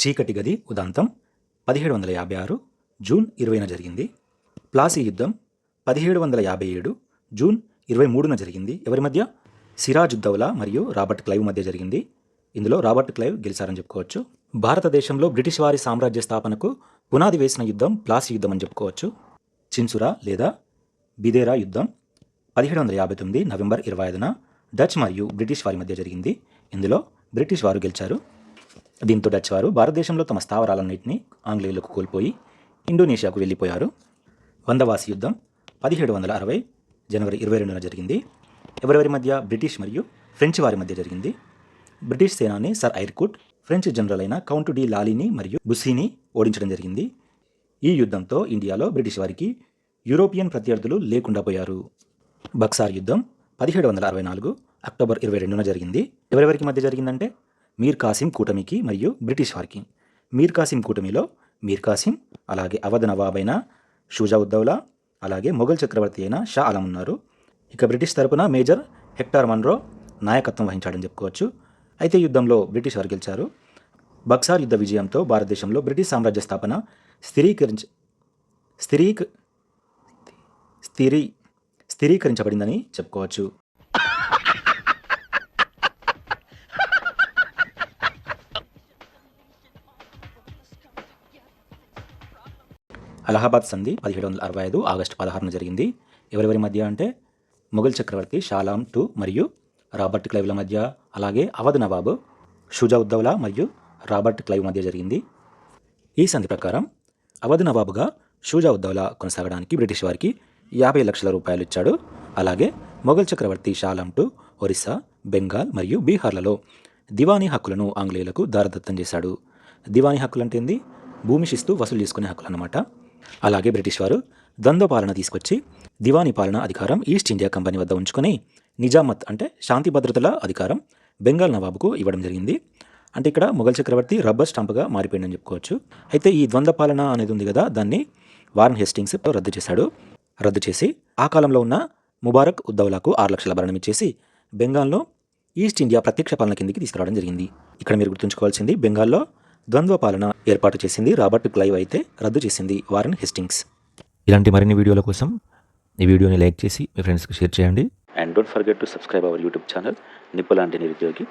చీకటి గది ఉదాంతం పదిహేడు వందల యాభై ఆరు జూన్ ఇరవైన జరిగింది. ప్లాసీ యుద్ధం పదిహేడు వందల యాభై ఏడు జూన్ ఇరవై మూడున జరిగింది. ఎవరి మధ్య? సిరాజ్ ఉద్దౌలా మరియు రాబర్ట్ క్లైవ్ మధ్య జరిగింది. ఇందులో రాబర్ట్ క్లైవ్ గెలిచారని చెప్పుకోవచ్చు. భారతదేశంలో బ్రిటిష్ వారి సామ్రాజ్య స్థాపనకు పునాది వేసిన యుద్ధం ప్లాసీ యుద్ధం అని చెప్పుకోవచ్చు. చిన్సురా లేదా బిదేరా యుద్ధం పదిహేడు వందల యాభై తొమ్మిది నవంబర్ ఇరవై ఐదున డచ్ మరియు బ్రిటిష్ వారి మధ్య జరిగింది. ఇందులో బ్రిటిష్ వారు గెలిచారు. దీంతో డచ్ వారు భారతదేశంలో తమ స్థావరాలన్నింటినీ ఆంగ్లేయులకు కోల్పోయి ఇండోనేషియాకు వెళ్ళిపోయారు. వందవాసి యుద్ధం పదిహేడు వందల అరవై జనవరి ఇరవై రెండున జరిగింది. ఎవరెవరి మధ్య? బ్రిటిష్ మరియు ఫ్రెంచ్ వారి మధ్య జరిగింది. బ్రిటిష్ సేనాని sir Eyre Coote French general అయిన కౌంటు డి లాలీని మరియు బుస్సీని ఓడించడం జరిగింది. ఈ యుద్ధంతో ఇండియాలో బ్రిటిష్ వారికి యూరోపియన్ ప్రత్యర్థులు లేకుండా పోయారు. బక్సార్ యుద్ధం పదిహేడు వందల అరవై నాలుగు అక్టోబర్ ఇరవై రెండున జరిగింది. ఎవరెవరికి మధ్య జరిగిందంటే మీర్ కాసిం కూటమికి మరియు బ్రిటిష్ వారికి. మీర్ కాసిం కూటమిలో మీర్ కాసిం అలాగే అవధ్ నవాబ్ అయిన షూజా ఉద్దౌలా అలాగే మొఘల్ చక్రవర్తి అయిన షా ఆలం ఉన్నారు. ఇక బ్రిటిష్ తరపున మేజర్ హెక్టార్ మన్రో నాయకత్వం వహించాడని చెప్పుకోవచ్చు. అయితే యుద్ధంలో బ్రిటిష్ వారు గెలిచారు. బక్సార్ యుద్ధ విజయంతో భారతదేశంలో బ్రిటిష్ సామ్రాజ్య స్థాపన స్థిరీకరించ స్థిరీక స్థిరీ స్థిరీకరించబడిందని చెప్పుకోవచ్చు. అలహాబాద్ సంధి పదిహేడు వందల అరవై ఐదు ఆగస్టు పదహారున జరిగింది. ఎవరెవరి మధ్య అంటే మొఘల్ చక్రవర్తి షాలాం టు మరియు రాబర్ట్ క్లైవ్ల మధ్య అలాగే అవధ్ నవాబు షుజా ఉద్దౌలా మరియు రాబర్ట్ క్లైవ్ మధ్య జరిగింది. ఈ సంధి ప్రకారం అవధ్ నవాబుగా షూజా ఉద్దౌలా కొనసాగడానికి బ్రిటిష్ వారికి యాభై లక్షల రూపాయలు ఇచ్చాడు. అలాగే మొఘల్ చక్రవర్తి షాలాం టు ఒరిస్సా బెంగాల్ మరియు బీహార్లలో దివానీ హక్కులను ఆంగ్లేయులకు దారదత్తం చేశాడు. దివానీ హక్కులు అంటే ఏంది? భూమి శిస్తు వసూలు చేసుకునే హక్కులు అన్నమాట అలాగే బ్రిటిష్ వారు ద్వంద్వ పాలన తీసుకొచ్చి దివానీ పాలన అధికారం ఈస్ట్ ఇండియా కంపెనీ వద్ద ఉంచుకొని నిజామత్ అంటే శాంతి భద్రతల అధికారం బెంగాల్ నవాబుకు ఇవ్వడం జరిగింది. అంటే ఇక్కడ మొఘల్ చక్రవర్తి రబ్బర్ స్టాంప్గా మారిపోయిందని చెప్పుకోవచ్చు. అయితే ఈ ద్వంద్వ పాలన అనేది ఉంది కదా దాన్ని వారన్ హెస్టింగ్స్ రద్దు చేశాడు. రద్దు చేసి ఆ కాలంలో ఉన్న ముబారక్ ఉద్దౌలాకు ఆరు లక్షల భరణం ఇచ్చేసి బెంగాల్లో ఈస్ట్ ఇండియా ప్రత్యక్ష పాలన కిందికి తీసుకురావడం జరిగింది. ఇక్కడ మీరు గుర్తుంచుకోవాల్సింది బెంగాల్లో ద్వంద్వ పాలన ఏర్పాటు చేసింది రాబర్ట్ క్లైవ్ అయితే రద్దు చేసింది వారన్ హెస్టింగ్స్. ఇలాంటి మరిన్ని వీడియోల కోసం ఈ వీడియోని లైక్ చేసి మీ ఫ్రెండ్స్కి షేర్ చేయండి. And don't forget to subscribe our YouTube channel నిప్పులాంటి నిరుద్యోగి